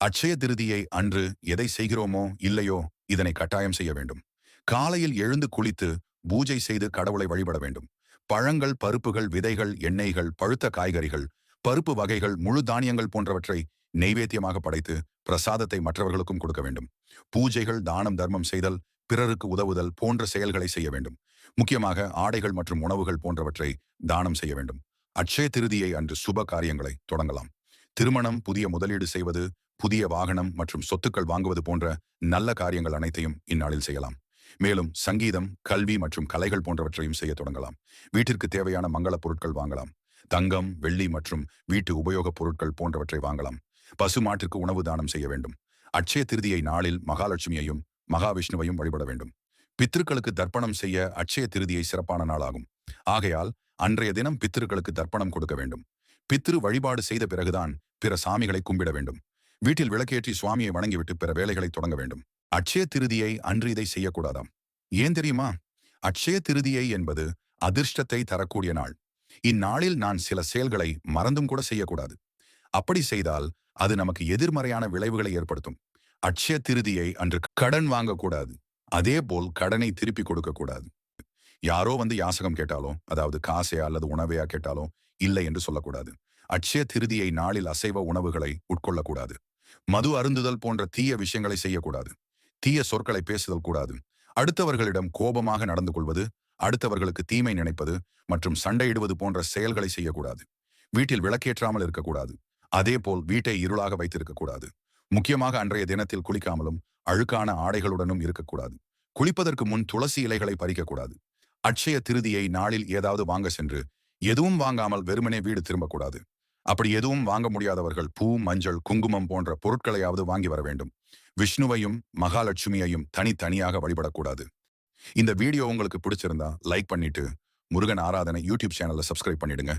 அட்சய திருதியை அன்று எதை செய்கிறோமோ இல்லையோ இதனை கட்டாயம் செய்ய வேண்டும். காலையில் எழுந்து குளித்து பூஜை செய்து கடவுளை வழிபட வேண்டும். பழங்கள் பருப்புகள் விதைகள் எண்ணெய்கள் பழுத்த காய்கறிகள் பருப்பு வகைகள் முழு தானியங்கள் போன்றவற்றை நெய்வேத்தியமாக படைத்து பிரசாதத்தை மற்றவர்களுக்கும் கொடுக்க வேண்டும். பூஜைகள் தானம் தர்மம் செய்தல் பிறருக்கு உதவுதல் போன்ற செயல்களை செய்ய வேண்டும். முக்கியமாக ஆடைகள் மற்றும் உணவுகள் போன்றவற்றை தானம் செய்ய வேண்டும். அட்சய திருதியை அன்று சுப காரியங்களை தொடங்கலாம். திருமணம் புதிய முதலீடு செய்வது புதிய வாகனம் மற்றும் சொத்துக்கள் வாங்குவது போன்ற நல்ல காரியங்கள் அனைத்தையும் இந்நாளில் செய்யலாம். மேலும் சங்கீதம் கல்வி மற்றும் கலைகள் போன்றவற்றையும் செய்ய தொடங்கலாம். வீட்டிற்கு தேவையான மங்கள பொருட்கள் வாங்கலாம். தங்கம் வெள்ளி மற்றும் வீட்டு உபயோகப் பொருட்கள் போன்றவற்றை வாங்கலாம். பசு மாட்டிற்கு உணவு தானம் செய்ய வேண்டும். அட்சய திருதியை நாளில் மகாலட்சுமியையும் மகாவிஷ்ணுவையும் வழிபட வேண்டும். பித்திருக்களுக்கு தர்ப்பணம் செய்ய அட்சய திருதியை சிறப்பான நாளாகும் ஆகையால் அன்றைய தினம் பித்திருக்களுக்கு தர்ப்பணம் கொடுக்க வேண்டும். பித்ரு வழிபாடு செய்த பிறகுதான் பிற சாமிகளை கும்பிட வேண்டும். வீட்டில் விளக்கேற்றி சுவாமியை வணங்கிவிட்டு பிற வேலைகளை தொடங்க வேண்டும். அட்சய திருதியை அன்று இதை செய்யக்கூடாதாம். ஏன் தெரியுமா? அட்சய திருதியை என்பது அதிர்ஷ்டத்தை தரக்கூடிய நாள். இந்நாளில் நான் சில செயல்களை மறந்தும் கூட செய்யக்கூடாது. அப்படி செய்தால் அது நமக்கு எதிர்மறையான விளைவுகளை ஏற்படுத்தும். அட்சய திருதியை அன்று கடன் வாங்கக்கூடாது. அதேபோல் கடனை திருப்பி கொடுக்கக்கூடாது. யாரோ வந்து யாசகம் கேட்டாலோ அதாவது காசையா அல்லது உணவையா கேட்டாலோ இல்லை என்று சொல்லக்கூடாது. அட்சய திருதியை நாளில் அசைவ உணவுகளை உட்கொள்ளக்கூடாது. மது அருந்துதல் போன்ற தீய விஷயங்களை செய்யக்கூடாது. தீய சொற்களை பேசுதல் கூடாது. அடுத்தவர்களிடம் கோபமாக நடந்து கொள்வது அடுத்தவர்களுக்கு தீமை நினைப்பது மற்றும் சண்டையிடுவது போன்ற செயல்களை செய்யக்கூடாது. வீட்டில் விளக்கேற்றாமல் இருக்கக்கூடாது. அதேபோல் வீட்டை இருளாக வைத்திருக்கக்கூடாது. முக்கியமாக அன்றைய தினத்தில் குளிக்காமலும் அழுக்கான ஆடைகளுடனும் இருக்கக்கூடாது. குளிப்பதற்கு முன் துளசி இலைகளை பறிக்கக்கூடாது. அட்சய திருதியை நாளில் ஏதாவது வாங்க சென்று எதுவும் வாங்காமல் வெறுமனே வீடு திரும்பக்கூடாது. அப்படி எதுவும் வாங்க முடியாதவர்கள் பூ மஞ்சள் குங்குமம் போன்ற பொருட்களையாவது வாங்கி வர வேண்டும். விஷ்ணுவையும் மகாலட்சுமியையும் தனித்தனியாக வழிபடக்கூடாது. இந்த வீடியோ உங்களுக்கு பிடிச்சிருந்தா லைக் பண்ணிட்டு முருகன் ஆராதனை யூடியூப் சேனலை சப்ஸ்கிரைப் பண்ணிடுங்க.